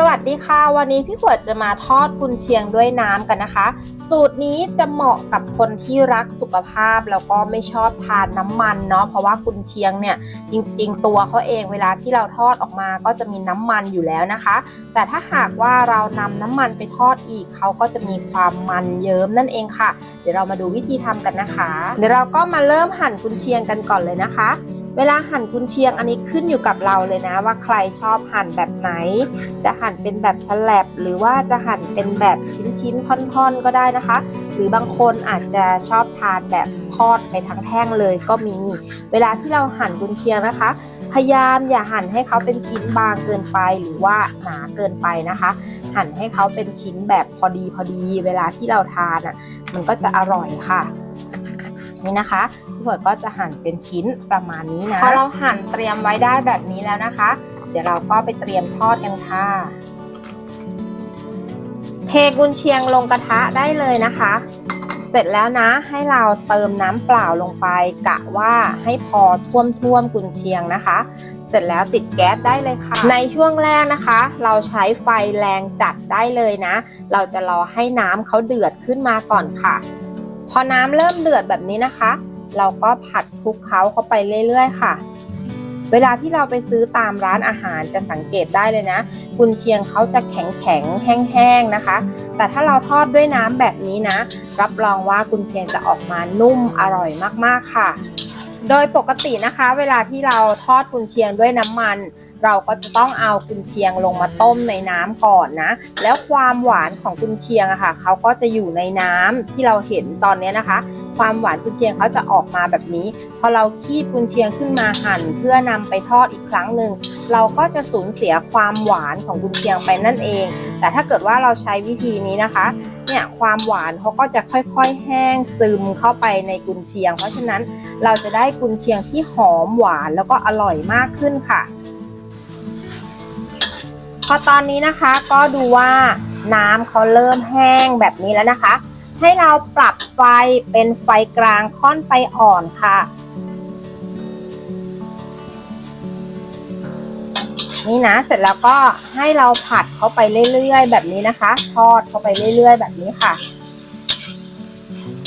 สวัสดีค่ะ วันนี้พี่ขวดจะมาทอดกุนเชียงด้วยน้ำกันนะคะ สูตรนี้จะเหมาะกับคนที่รักสุขภาพแล้วก็ไม่ชอบทานน้ำมันเนาะเพราะว่ากุนเชียงเนี่ยจริง ๆ ตัวเขาเองเวลาที่เราทอดออกมาก็จะมีน้ำมันอยู่แล้วนะคะ แต่ถ้าหากว่าเรานำน้ำมันไปทอดอีกเขาก็จะมีความมันเยิ้มนั่นเองค่ะ เดี๋ยวเรามาดูวิธีทำกันนะคะ เดี๋ยวเราก็มาเริ่มหั่นกุนเชียงกันก่อนเลยนะคะ เวลาหั่นกุนเชียงอันนี้ขึ้นอยู่กับเราเลยนะ ว่าใครชอบหั่นแบบไหน จะหั่นเป็นแบบฉลับหรือว่าจะหั่นเป็นแบบชิ้นๆท่อนๆ ก็ได้นะคะ หรือบางคนอาจจะชอบทานแบบทอดไปทั้งแท่งเลยก็มี เวลาที่เราหั่นกุนเชียงนะคะ พยายามอย่าหั่นให้เขาเป็นชิ้นบางเกินไปหรือว่าหนาเกินไปนะคะ หั่นให้เขาเป็นชิ้นแบบพอดีพอดี เวลาที่เราทานอะมันก็จะอร่อยค่ะ นี่นะคะพี่ฝนก็จะหั่นเป็นชิ้นประมาณนี้นะพอเราหั่นเตรียมไว้ได้แบบนี้แล้วนะคะ เดี๋ยวเราก็ไปเตรียมทอดกันค่ะ เทกุนเชียงลงกระทะได้เลยนะคะ เสร็จแล้วนะให้เราเติมน้ำเปล่าลงไป กะว่าให้พอท่วมท่วมกุนเชียงนะคะ เสร็จแล้วติดแก๊สได้เลยค่ะ ในช่วงแรกนะคะ เราใช้ไฟแรงจัดได้เลยนะ เราจะรอให้น้ำเขาเดือดขึ้นมาก่อนค่ะ พอน้ำเริ่มเดือดแบบนี้นะคะ เราก็ผัดคลุกเคล้าเข้าไปเรื่อยๆค่ะ เวลาที่เราไปซื้อตามร้านอาหารจะสังเกตได้เลยนะ กุนเชียงเขาจะแข็งๆแห้งๆนะคะ แต่ถ้าเราทอดด้วยน้ำแบบนี้นะ รับรองว่ากุนเชียงจะออกมานุ่มอร่อยมากๆค่ะ โดยปกตินะคะ เวลาที่เราทอดกุนเชียงด้วยน้ำมัน เราก็จะต้องเอากุนเชียงลงมาต้มในน้ำก่อนนะ แล้วความหวานของกุนเชียงอะค่ะเขาก็จะอยู่ในน้ำที่เราเห็นตอนนี้นะคะ ความหวานกุนเชียงเขาจะออกมาแบบนี้ พอเราคีบกุนเชียงขึ้นมาหั่น เพื่อนำไปทอดอีกครั้งหนึ่งเราก็จะสูญเสียความหวานของกุนเชียงไปนั่นเอง แต่ถ้าเกิดว่าเราใช้วิธีนี้นะคะเนี่ยความหวานเขาก็จะค่อยๆ แห้งซึมเข้าไปในกุนเชียง เพราะฉะนั้นเราจะได้กุนเชียงที่หอมหวานแล้วก็อร่อยมากขึ้นค่ะ พอตอนนี้นะคะก็ดูว่าน้ำเขาเริ่มแห้งแบบนี้แล้วนะคะ ให้เราปรับไฟเป็นไฟกลางค่อนไฟอ่อนค่ะ นี่นะเสร็จแล้วก็ให้เราผัดเขาไปเรื่อยๆ แบบนี้นะคะ ทอดเขาไปเรื่อย ๆ แบบนี้ค่ะ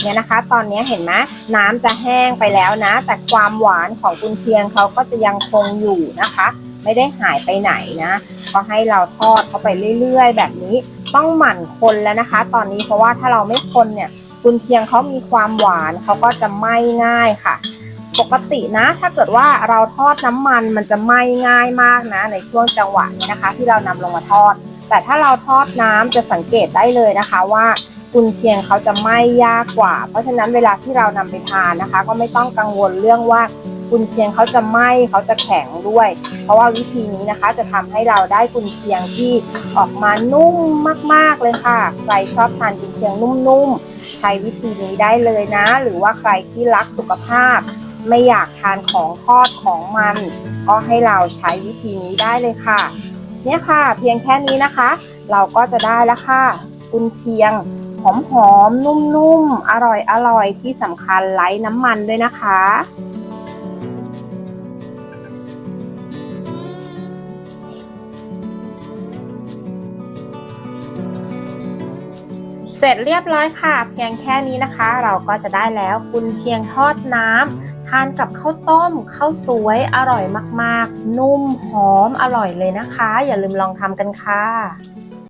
เนี่ยนะคะ ตอนนี้เห็นไหมน้ำจะแห้งไปแล้วนะ แต่ความหวานของกุนเชียงเขาก็จะยังคงอยู่นะคะ ไม่ได้หายไปไหนนะก็ให้เราทอดเข้าไปเรื่อย ๆ แบบนี้ต้องหมั่นคนแล้วนะคะ ตอนนี้เพราะว่าถ้าเราไม่คนเนี่ยกุนเชียงเขามีความหวานเขาก็จะไหม้ง่ายค่ะ ปกตินะ ถ้าเกิดว่าเราทอดน้ำมันมันจะไหม้ง่ายมากนะ ในช่วงจังหวะนี้นะคะ ที่เรานำลงมาทอด แต่ถ้าเราทอดน้ำจะสังเกตได้เลยนะคะว่า กุนเชียงเขาจะไหม้ยากกว่า เพราะฉะนั้นเวลาที่เรานำไปทานนะคะ ก็ไม่ต้องกังวลเรื่องว่ากุนเชียงเขาจะไหม้เขาจะแข็งด้วย เพราะว่าวิธีนี้นะคะ จะทำให้เราได้กุนเชียงที่ออกมานุ่มมาก ๆเลยค่ะ ใครชอบทานกุนเชียงนุ่มๆใช้วิธีนี้ได้เลยนะ หรือว่าใครที่รักสุขภาพ ไม่อยากทานของทอดของมัน ก็ให้เราใช้วิธีนี้ได้เลยค่ะ เนี่ยค่ะ เพียงแค่นี้นะคะ เราก็จะได้แล้วค่ะกุนเชียง หอมหอมๆนุ่มๆ อร่อยอร่อยที่สำคัญไร้น้ำมันด้วยนะคะ เสร็จเรียบร้อยค่ะ เพียงแค่นี้นะคะ เราก็จะได้แล้วกุนเชียงทอดน้ำทานกับข้าวต้มข้าวสวยอร่อยมากๆ นุ่มหอมอร่อยเลยนะคะ อย่าลืมลองทำกันค่ะ